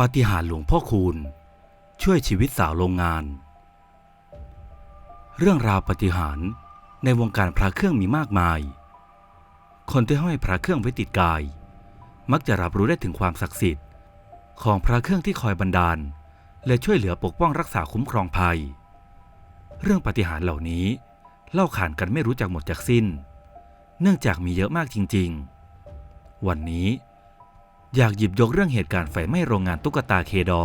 ปาฏิหาริย์หลวงพ่อคูณ ช่วยชีวิตสาวโรงงาน เรื่องราวปาฏิหาริย์ในวงการพระเครื่องมีมากมาย คนที่ห้อยพระเครื่องไว้ติดกาย มักจะรับรู้ได้ถึงความศักดิ์สิทธิ์ ของพระเครื่องที่คอยบันดาล และช่วยเหลือปกป้องรักษาคุ้มครองภัย เรื่องปาฏิหาริย์เหล่านี้ เล่าขานกันไม่รู้จักหมดจากสิ้น เนื่องจากมีเยอะมากจริง ๆ วันนี้ อยากหยิบยกเรื่องเหตุการณ์ไฟไหม้โรงงานตุ๊กตาเคดอ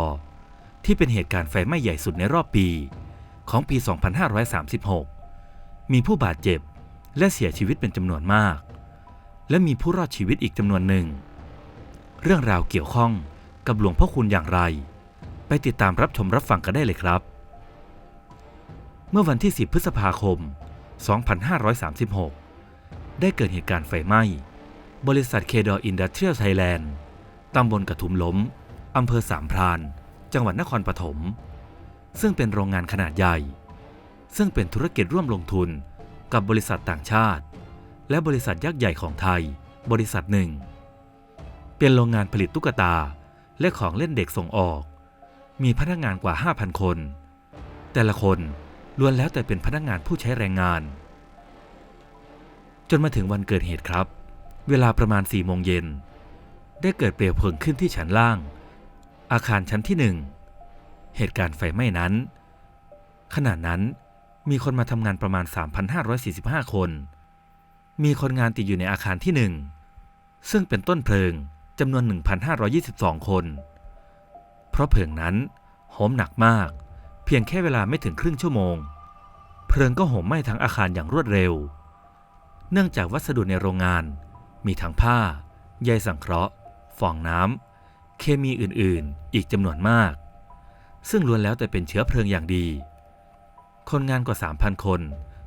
ที่เป็นเหตุการณ์ไฟไหม้ใหญ่สุดในรอบปีของปี 2536 มีผู้บาดเจ็บและเสียชีวิตเป็นจำนวนมาก และมีผู้รอดชีวิตอีกจำนวนหนึ่ง เรื่องราวเกี่ยวข้องกับหลวงพ่อคุณอย่างไร ไปติดตามรับชมรับฟังกันได้เลยครับ เมื่อวันที่ 10 พฤษภาคม 2536 ได้เกิดเหตุการณ์ไฟไหม้ บริษัทเคดออินดัสเทรียลไทยแลนด์ ตำบลกระทุมล้ม อำเภอสามพราน จังหวัดนครปฐม ซึ่งเป็นโรงงานขนาดใหญ่ ซึ่งเป็นธุรกิจร่วมลงทุนกับบริษัทต่างชาติ และบริษัทยักษ์ใหญ่ของไทย บริษัทหนึ่ง เป็นโรงงานผลิตตุ๊กตาและของเล่นเด็กส่งออก มีพนักงานกว่า 5,000 คน แต่ละคนล้วนแล้วแต่เป็นพนักงานผู้ใช้แรงงาน จนมาถึงวันเกิดเหตุครับ เวลาประมาณ4โมงเย็น ได้เกิดเปลวเพลิงขึ้นที่ชั้นล่าง อาคารชั้นที่หนึ่งเหตุการณ์ไฟไหม้นั้น ขณะนั้นมีคนมาทำงานประมาณ 3,545 คน มีคนงานติดอยู่ในอาคารที่หนึ่งซึ่งเป็นต้นเพลิงจำนวน 1,522 คน เพราะเพลิงนั้นโหมหนักมาก เพียงแค่เวลาไม่ถึงครึ่งชั่วโมง เพลิงก็โหมไหม้ทั้งอาคารอย่างรวดเร็ว เนื่องจากวัสดุในโรงงาน มีทั้งผ้า ใยสังเคราะห์ ฟองน้ำ เคมีอื่นๆ อีกจำนวนมาก ซึ่งล้วนแล้วแต่เป็นเชื้อเพลิงอย่างดี คนงานกว่า 3,000 คน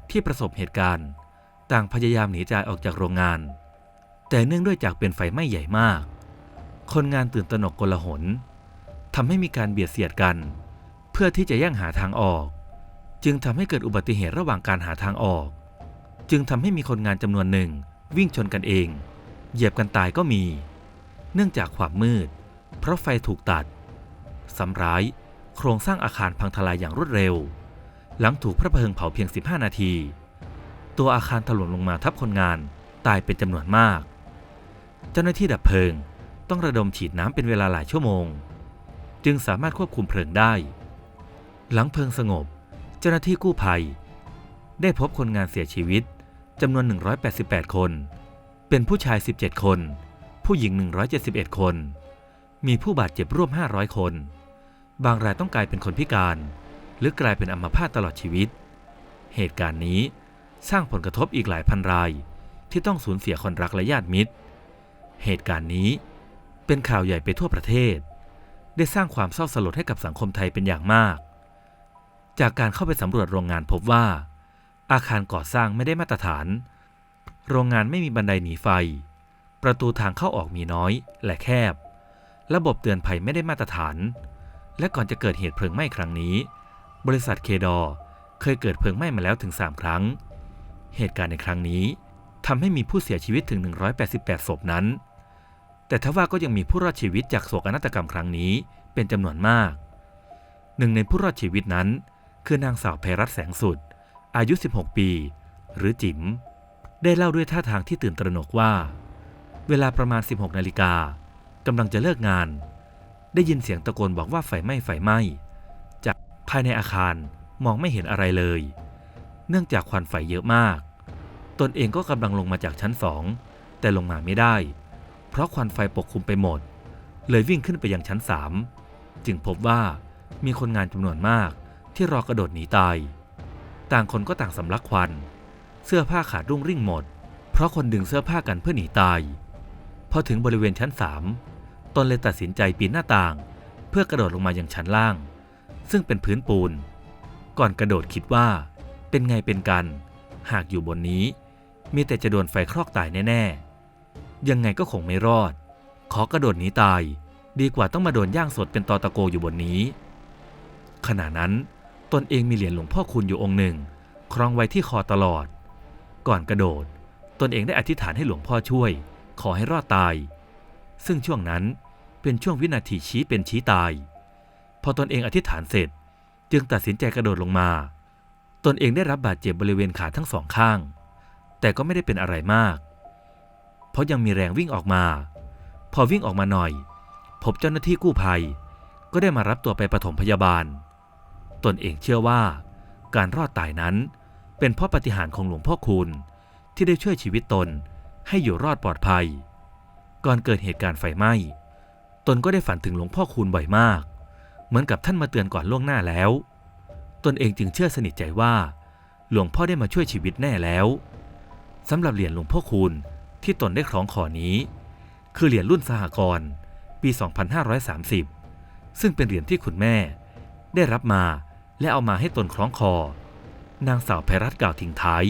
ที่ประสบเหตุการณ์ ต่างพยายามหนีจ่ายออกจากโรงงาน แต่เนื่องด้วยจากเป็นไฟไหม้ใหญ่มาก คนงานตื่นตระหนกกลหนทำให้มีการเบียดเสียดกัน เพื่อที่จะแย่งหาทางออก จึงทำให้เกิดอุบัติเหตุระหว่างการหาทางออก จึงทำให้มีคนงานจำนวนหนึ่งวิ่งชนกันเอง เหยียบกันตายก็มี เนื่องจากความมืด เพราะไฟถูกตัดสำร้าย โครงสร้างอาคารพังทลายอย่างรวดเร็ว หลังถูกพระเพลิงเผาเพียง 15 นาที ตัวอาคารถล่มลงมาทับคนงานตายเป็นจำนวนมาก เจ้าหน้าที่ดับเพลิงต้องระดมฉีดน้ำเป็นเวลาหลายชั่วโมง จึงสามารถควบคุมเพลิงได้ หลังเพลิงสงบ เจ้าหน้าที่กู้ภัย ได้พบคนงานเสียชีวิตจำนวน 188 คน เป็นผู้ชาย 17 คน ผู้หญิง 171 คน มีผู้บาดเจ็บร่วม 500 คน บางรายต้องกลายเป็นคนพิการ หรือกลายเป็นอัมพาตตลอดชีวิต เหตุการณ์นี้สร้างผลกระทบอีกหลายพันรายที่ต้องสูญเสียคนรักและญาติมิตร เหตุการณ์นี้เป็นข่าวใหญ่ไปทั่วประเทศ ได้สร้างความเศร้าสลดให้กับสังคมไทยเป็นอย่างมาก จากการเข้าไปสำรวจโรงงานพบว่า อาคารก่อสร้างไม่ได้มาตรฐาน โรงงานไม่มีบันไดหนีไฟ ประตูทางเข้าออกมีน้อยและแคบ ระบบเตือนภัยไม่ได้มาตรฐาน และก่อนจะเกิดเหตุเพลิงไหม้ครั้งนี้ บริษัทเคดอเคยเกิดเพลิงไหม้มาแล้วถึง 3 ครั้ง เหตุการณ์ในครั้งนี้ทำให้มีผู้เสียชีวิตถึง 188 ศพนั้น แต่ทว่าก็ยังมีผู้รอดชีวิตจากโศกนาฏกรรมครั้งนี้เป็นจำนวนมาก หนึ่งในผู้รอดชีวิตนั้น คือนางสาวไพรัตแสงสุด อายุ 16 ปี หรือจิ๋ม ได้เล่าด้วยท่าทางที่ตื่นตระหนกว่า เวลาประมาณ 16นาฬิกากำลังจะเลิกงาน ได้ยินเสียงตะโกนบอกว่าไฟไหม้ไฟไหม้ จากภายในอาคารมองไม่เห็นอะไรเลย เนื่องจากควันไฟเยอะมาก ตนเองก็กำลังลงมาจากชั้นสองแต่ลงมาไม่ได้ เพราะควันไฟปกคลุมไปหมด เลยวิ่งขึ้นไปยังชั้นสามจึงพบว่ามีคนงานจำนวนมากที่รอกระโดดหนีตาย ต่างคนก็ต่างสำลักควัน เสื้อผ้าขาดรุ่งริ่งหมด เพราะคนดึงเสื้อผ้ากันเพื่อหนีตาย พอถึงบริเวณชั้นสามตนเลยตัดสินใจปีนหน้าต่าง เพื่อกระโดดลงมาอยังชั้นล่าง ซึ่งเป็นพื้นปูน ก่อนกระโดดคิดว่า เป็นไงเป็นกัน หากอยู่บนนี้ มีแต่จะโดนไฟคลอกตายแน่ๆ ยังไงก็คงไม่รอด ขอกระโดดหนีตาย ดีกว่าต้องมาโดนย่างสดเป็นตอตะโกอยู่บนนี้ ขณะนั้นตนเองมีเหรียญหลวงพ่อคุณอยู่องค์หนึ่ง ครองไว้ที่คอตลอด ก่อนกระโดด ตนเองได้อธิษฐานให้หลวงพ่อช่วย ขอให้รอดตาย ซึ่งช่วงนั้นเป็นช่วงวินาทีชี้เป็นชี้ตาย พอตนเองอธิษฐานเสร็จ จึงตัดสินใจกระโดดลงมา ตนเองได้รับบาดเจ็บบริเวณขาทั้งสองข้าง แต่ก็ไม่ได้เป็นอะไรมาก เพราะยังมีแรงวิ่งออกมา พอวิ่งออกมาหน่อย พบเจ้าหน้าที่กู้ภัย ก็ได้มารับตัวไปปฐมพยาบาล ตนเองเชื่อว่า การรอดตายนั้น เป็นเพราะปฏิหารของหลวงพ่อคูณที่ได้ช่วยชีวิตตน ให้อยู่รอดปลอดภัย ก่อนเกิดเหตุการณ์ไฟไหม้ ตนก็ได้ฝันถึงหลวงพ่อคูณบ่อยมาก เหมือนกับท่านมาเตือนก่อนล่วงหน้าแล้ว ตนเองจึงเชื่อสนิทใจว่า หลวงพ่อได้มาช่วยชีวิตแน่แล้วสำหรับเหรียญหลวงพ่อคูณที่ตนได้คล้องคอนี้ คือเหรียญรุ่นสหกรณ์ปี 2530 ซึ่งเป็นเหรียญที่คุณแม่ ได้รับมาและเอามาให้ตนคล้องคอ นางสาวไพรัตน์กล่าวทิ้งท้าย